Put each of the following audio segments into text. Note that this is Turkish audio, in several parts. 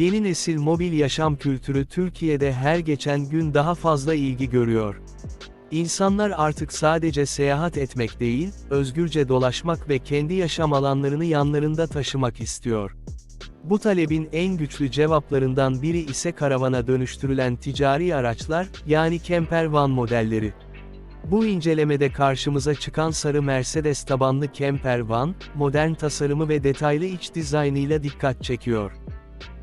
nesil mobil yaşam kültürü Türkiye'de her geçen gün daha fazla ilgi görüyor. İnsanlar artık sadece seyahat etmek değil, özgürce dolaşmak ve kendi yaşam alanlarını yanlarında taşımak istiyor. Bu talebin en güçlü cevaplarından biri ise karavana dönüştürülen ticari araçlar, yani camper van modelleri. Bu incelemede karşımıza çıkan sarı Mercedes tabanlı camper van, modern tasarımı ve detaylı iç dizaynıyla dikkat çekiyor.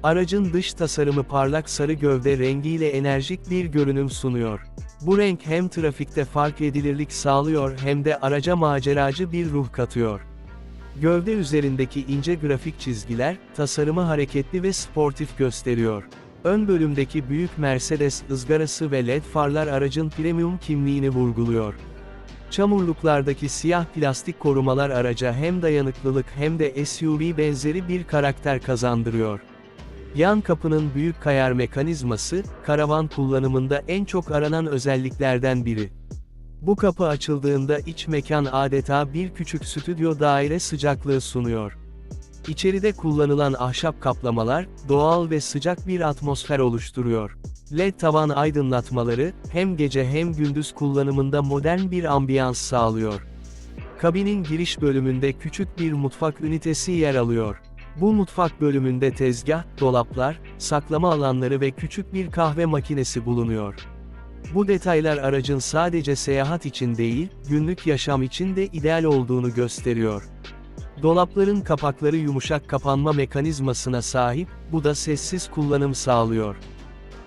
Aracın dış tasarımı parlak sarı gövde rengiyle enerjik bir görünüm sunuyor. Bu renk hem trafikte fark edilirlik sağlıyor hem de araca maceracı bir ruh katıyor. Gövde üzerindeki ince grafik çizgiler, tasarımı hareketli ve sportif gösteriyor. Ön bölümdeki büyük Mercedes ızgarası ve led farlar aracın premium kimliğini vurguluyor. Çamurluklardaki siyah plastik korumalar araca hem dayanıklılık hem de SUV benzeri bir karakter kazandırıyor. Yan kapının büyük kayar mekanizması, karavan kullanımında en çok aranan özelliklerden biri. Bu kapı açıldığında iç mekan adeta bir küçük stüdyo daire sıcaklığı sunuyor. İçeride kullanılan ahşap kaplamalar, doğal ve sıcak bir atmosfer oluşturuyor. LED tavan aydınlatmaları, hem gece hem gündüz kullanımında modern bir ambiyans sağlıyor. Kabinin giriş bölümünde küçük bir mutfak ünitesi yer alıyor. Bu mutfak bölümünde tezgah, dolaplar, saklama alanları ve küçük bir kahve makinesi bulunuyor. Bu detaylar aracın sadece seyahat için değil, günlük yaşam için de ideal olduğunu gösteriyor. Dolapların kapakları yumuşak kapanma mekanizmasına sahip, bu da sessiz kullanım sağlıyor.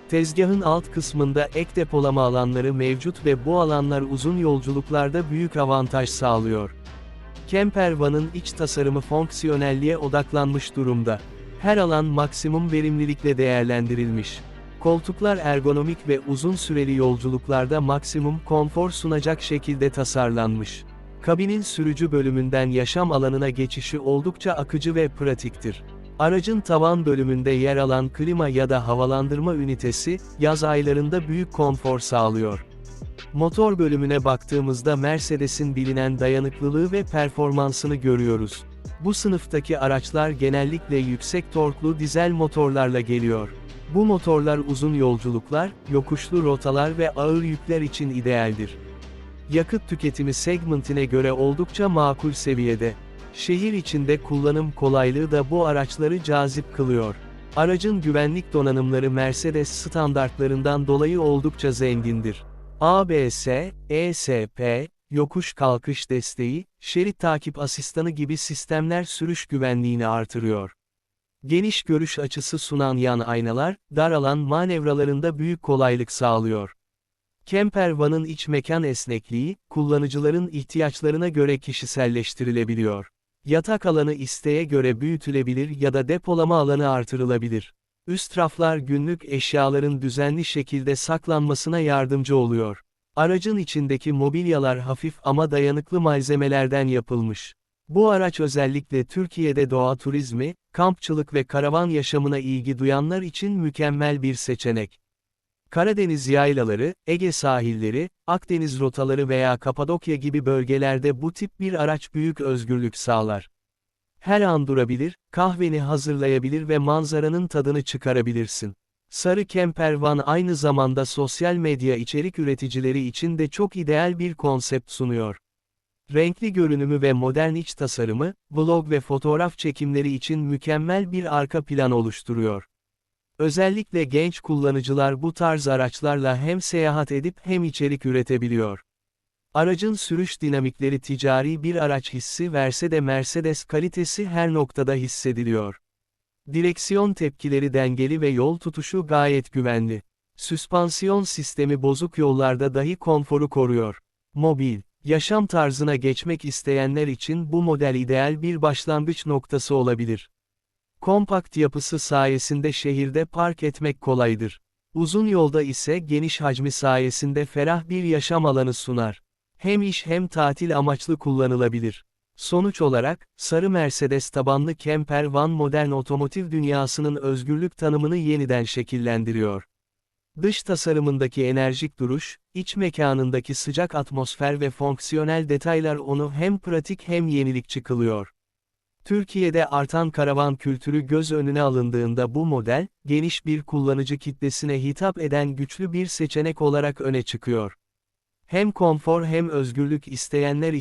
Tezgahın alt kısmında ek depolama alanları mevcut ve bu alanlar uzun yolculuklarda büyük avantaj sağlıyor. Camper vanın iç tasarımı fonksiyonelliğe odaklanmış durumda. Her alan maksimum verimlilikle değerlendirilmiş. Koltuklar ergonomik ve uzun süreli yolculuklarda maksimum konfor sunacak şekilde tasarlanmış. Kabinin sürücü bölümünden yaşam alanına geçişi oldukça akıcı ve pratiktir. Aracın tavan bölümünde yer alan klima ya da havalandırma ünitesi, yaz aylarında büyük konfor sağlıyor. Motor bölümüne baktığımızda Mercedes'in bilinen dayanıklılığı ve performansını görüyoruz. Bu sınıftaki araçlar genellikle yüksek torklu dizel motorlarla geliyor. Bu motorlar uzun yolculuklar, yokuşlu rotalar ve ağır yükler için idealdir. Yakıt tüketimi segmentine göre oldukça makul seviyede. Şehir içinde kullanım kolaylığı da bu araçları cazip kılıyor. Aracın güvenlik donanımları Mercedes standartlarından dolayı oldukça zengindir. ABS, ESP, yokuş kalkış desteği, şerit takip asistanı gibi sistemler sürüş güvenliğini artırıyor. Geniş görüş açısı sunan yan aynalar, dar alan manevralarında büyük kolaylık sağlıyor. Camper vanın iç mekan esnekliği, kullanıcıların ihtiyaçlarına göre kişiselleştirilebiliyor. Yatak alanı isteğe göre büyütülebilir ya da depolama alanı artırılabilir. Üst raflar günlük eşyaların düzenli şekilde saklanmasına yardımcı oluyor. Aracın içindeki mobilyalar hafif ama dayanıklı malzemelerden yapılmış. Bu araç özellikle Türkiye'de doğa turizmi, kampçılık ve karavan yaşamına ilgi duyanlar için mükemmel bir seçenek. Karadeniz yaylaları, Ege sahilleri, Akdeniz rotaları veya Kapadokya gibi bölgelerde bu tip bir araç büyük özgürlük sağlar. Her an durabilir, kahveni hazırlayabilir ve manzaranın tadını çıkarabilirsin. Sarı Camper Van aynı zamanda sosyal medya içerik üreticileri için de çok ideal bir konsept sunuyor. Renkli görünümü ve modern iç tasarımı, vlog ve fotoğraf çekimleri için mükemmel bir arka plan oluşturuyor. Özellikle genç kullanıcılar bu tarz araçlarla hem seyahat edip hem içerik üretebiliyor. Aracın sürüş dinamikleri ticari bir araç hissi verse de Mercedes kalitesi her noktada hissediliyor. Direksiyon tepkileri dengeli ve yol tutuşu gayet güvenli. Süspansiyon sistemi bozuk yollarda dahi konforu koruyor. Mobil, yaşam tarzına geçmek isteyenler için bu model ideal bir başlangıç noktası olabilir. Kompakt yapısı sayesinde şehirde park etmek kolaydır. Uzun yolda ise geniş hacmi sayesinde ferah bir yaşam alanı sunar. Hem iş hem tatil amaçlı kullanılabilir. Sonuç olarak, sarı Mercedes tabanlı camper van modern otomotiv dünyasının özgürlük tanımını yeniden şekillendiriyor. Dış tasarımındaki enerjik duruş, iç mekanındaki sıcak atmosfer ve fonksiyonel detaylar onu hem pratik hem yenilikçi kılıyor. Türkiye'de artan karavan kültürü göz önüne alındığında bu model, geniş bir kullanıcı kitlesine hitap eden güçlü bir seçenek olarak öne çıkıyor. Hem konfor hem özgürlük isteyenler